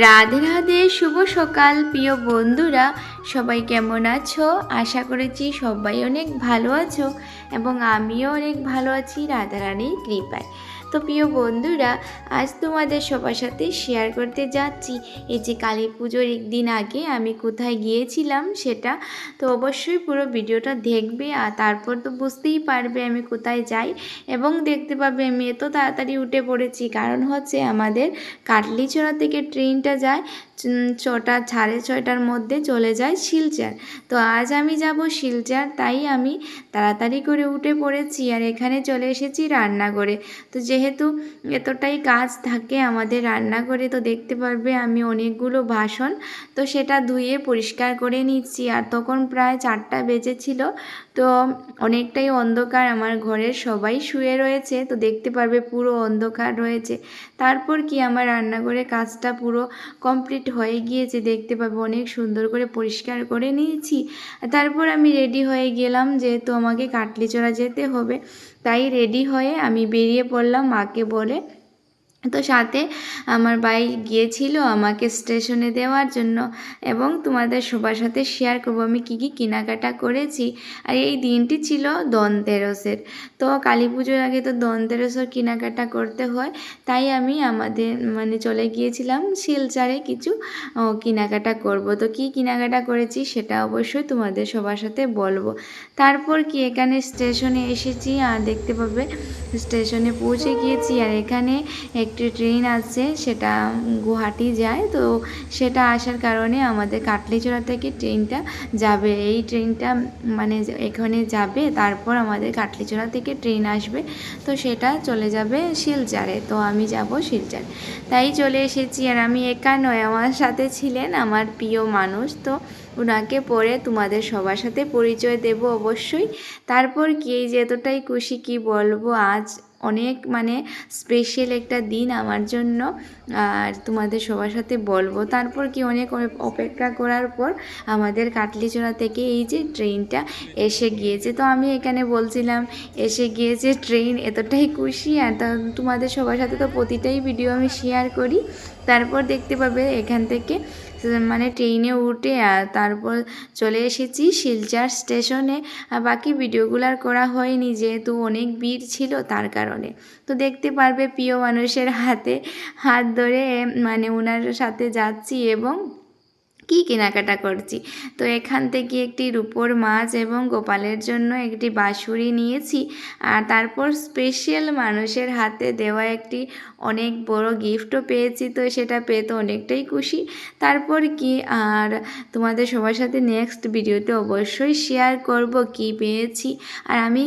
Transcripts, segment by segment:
রাধে রাধে, শুভ সকাল প্রিয় বন্ধুরা, সবাই কেমন আছো? আশা করেছি সবাই অনেক ভালো আছো এবং আমিও অনেক ভালো আছি রাধারানীর কৃপায়। তো প্রিয় বন্ধুরা, আজ তোমাদের সবার সাথে শেয়ার করতে যাচ্ছি। এই যে কালী পুজোর একদিন আগে আমি কোথায় গিয়েছিলাম সেটা, তো অবশ্যই পুরো ভিডিওটা দেখবে আর তারপর তো বুঝতেই পারবে আমি কোথায় যাই এবং দেখতে পাবে আমি এত তাড়াতাড়ি উঠে পড়েছি। কারণ হচ্ছে আমাদের কাটলিছড়া থেকে ট্রেনটা যায় ছটা, সাড়ে ছয়টার মধ্যে চলে যায় শিলচর। তো আজ আমি যাব শিলচর, তাই আমি তাড়াতাড়ি করে উঠে পড়েছি আর এখানে চলে এসেছি রান্নাঘরে। তো যেহেতু এতটাই কাজ থাকে আমাদের রান্নাঘরে, তো দেখতে পারবে আমি অনেকগুলো বাসন, তো সেটা ধুয়ে পরিষ্কার করে নিচ্ছি। আর তখন প্রায় চারটা বেজেছিল তো অনেকটাই অন্ধকার আমার ঘরের সবাই শুয়ে রয়েছে, তো দেখতে পারবে পুরো অন্ধকার রয়েছে। তারপর কি আমার রান্নাঘরে কাজটা পুরো কমপ্লিট হয়ে গিয়েছে, দেখতে পাবে অনেক সুন্দর করে পরিষ্কার করে নিয়েছি। তারপর আমি রেডি হয়ে গেলাম, যেহেতু আমাকে কাটলিচড়া যেতে হবে, তাই রেডি হয়ে আমি বেরিয়ে পড়লাম, মাকে বলে তো সাথে আমার ভাই গিয়েছিল আমাকে স্টেশনে দেওয়ার জন্য এবং তোমাদের সবার সাথে শেয়ার করব আমি কী কী কেনাকাটা করেছি। আর এই দিনটি ছিল ধনতেরসের। তো কালী পুজোর আগে তো ধনতেরসের কেনাকাটা করতে হয়, তাই আমি আমাদের মানে চলে গিয়েছিলাম শিলচারে কিছু কেনাকাটা করব। তো কী কেনাকাটা করেছি সেটা অবশ্যই তোমাদের সবার সাথে বলব। তারপর কি এখানে স্টেশনে এসেছি, আর দেখতে পাবে স্টেশনে পৌঁছে গিয়েছি, আর এখানে একটি ট্রেন আছে, সেটা গুয়াহাটি যায়। তো সেটা আসার কারণে আমাদের কাটলিচড়া থেকে ট্রেনটা যাবে। এই ট্রেনটা মানে এখানে যাবে, তারপর আমাদের কাটলিচড়া থেকে ট্রেন আসবে। তো সেটা চলে যাবে শিলচারে। তো আমি যাব শিলচার। তাই চলে এসেছি আর আমি একা নয়, আমার সাথে ছিলেন আমার প্রিয় মানুষ। তো ওনাকে পরে তোমাদের সবার সাথে পরিচয় দেব অবশ্যই। তারপর কি, এই যে এতটাই খুশি, কি বলব? আজ অনেক মানে স্পেশাল একটা দিন আমার জন্য, আর তোমাদের সবার সাথে বলব। তারপর কি অনেক অপেক্ষা করার পর আমাদের কাটলিচড়া থেকে এই যে ট্রেনটা এসে গিয়েছে। তো আমি এখানে বলছিলাম, এসে গিয়েছে ট্রেন, এতটাই খুশি। আর তোমাদের সবার সাথে তো প্রতিটাই ভিডিও আমি শেয়ার করি। তারপর দেখতে পাবে এখান থেকে মানে ট্রেনে উঠে আর তারপর চলে এসেছি শিলচার স্টেশনে। আর বাকি ভিডিওগুলো আর করা হয়নি যেহেতু অনেক ভিড় ছিল তার কারণে। তো দেখতে পারবে প্রিয় মানুষের হাতে হাত ধরে মানে ওনার সাথে যাচ্ছি এবং কি কেনাকাটা করছি? তো এখান থেকে একটি রূপোর মাছ এবং গোপালের জন্য একটি বাঁশুরি নিয়েছি। আর তারপর স্পেশাল মানুষের হাতে দেওয়া একটি অনেক বড় গিফটও পেয়েছি। তো সেটা পেয়ে তো অনেকটাই খুশি। তারপর কি? আর তোমাদের সবার সাথে নেক্সট ভিডিওতে অবশ্যই শেয়ার করব কি পেয়েছি। আর আমি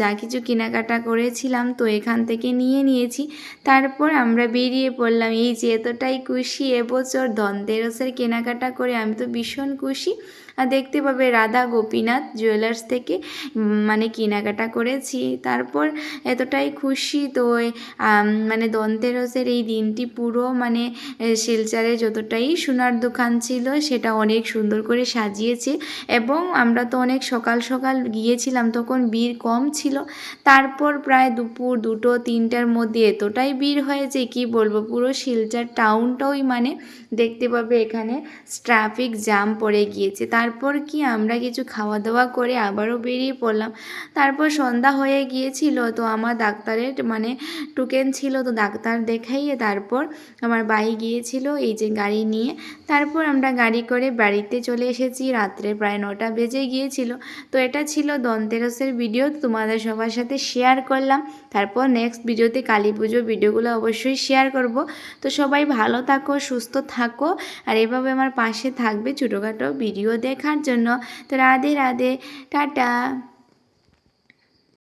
যা কিছু কেনাকাটা করেছিলাম তো এখান থেকে নিয়ে নিয়েছি। তারপর আমরা বেরিয়ে পড়লাম। এই যে এতটাই খুশি, এবছর ধনতেরসের কেনাকাটা করে আমি তো ভীষণ খুশি। আর দেখতে পাবে রাধা গোপীনাথ জুয়েলার্স থেকে মানে কেনাকাটা করেছি। তারপর এতটাই খুশি তো মানে ধনতেরসের এই দিনটি পুরো মানে শিলচারে যতটাই সোনার দোকান ছিল সেটা অনেক সুন্দর করে সাজিয়েছে। এবং আমরা তো অনেক সকাল সকাল গিয়েছিলাম, তখন ভিড় কম ছিল। তারপর প্রায় দুপুর দুটো, তিনটার মধ্যে এতটাই ভিড় হয়েছে, কি বলব? পুরো শিলচার টাউনটাই মানে দেখতে পাবে এখানে ট্রাফিক জ্যাম পড়ে গিয়েছে। তারপর কি আমরা কিছু খাওয়া দাওয়া করে আবারও বেরিয়ে পড়লাম। তারপর সন্ধ্যা হয়ে গিয়েছিল, তো আমার ডাক্তারের মানে টোকেন ছিল, তো ডাক্তার দেখাইয়ে তারপর আমার ভাই গিয়েছিল এই যে গাড়ি নিয়ে। তারপর আমরা গাড়ি করে বাড়িতে চলে এসেছি, রাত্রে প্রায় নটা বেজে গিয়েছিল। তো এটা ছিল ধনতেরসের ভিডিও তোমাদের সবার সাথে শেয়ার করলাম। তারপর নেক্সট ভিডিওতে কালী পুজো ভিডিওগুলো অবশ্যই শেয়ার করব। তো সবাই ভালো থাকো, সুস্থ থাকো, আর এভাবে আমার পাশে থাকবে ছোটোখাটো ভিডিও দেখার জন্য। তো রাধে রাধে টাটা।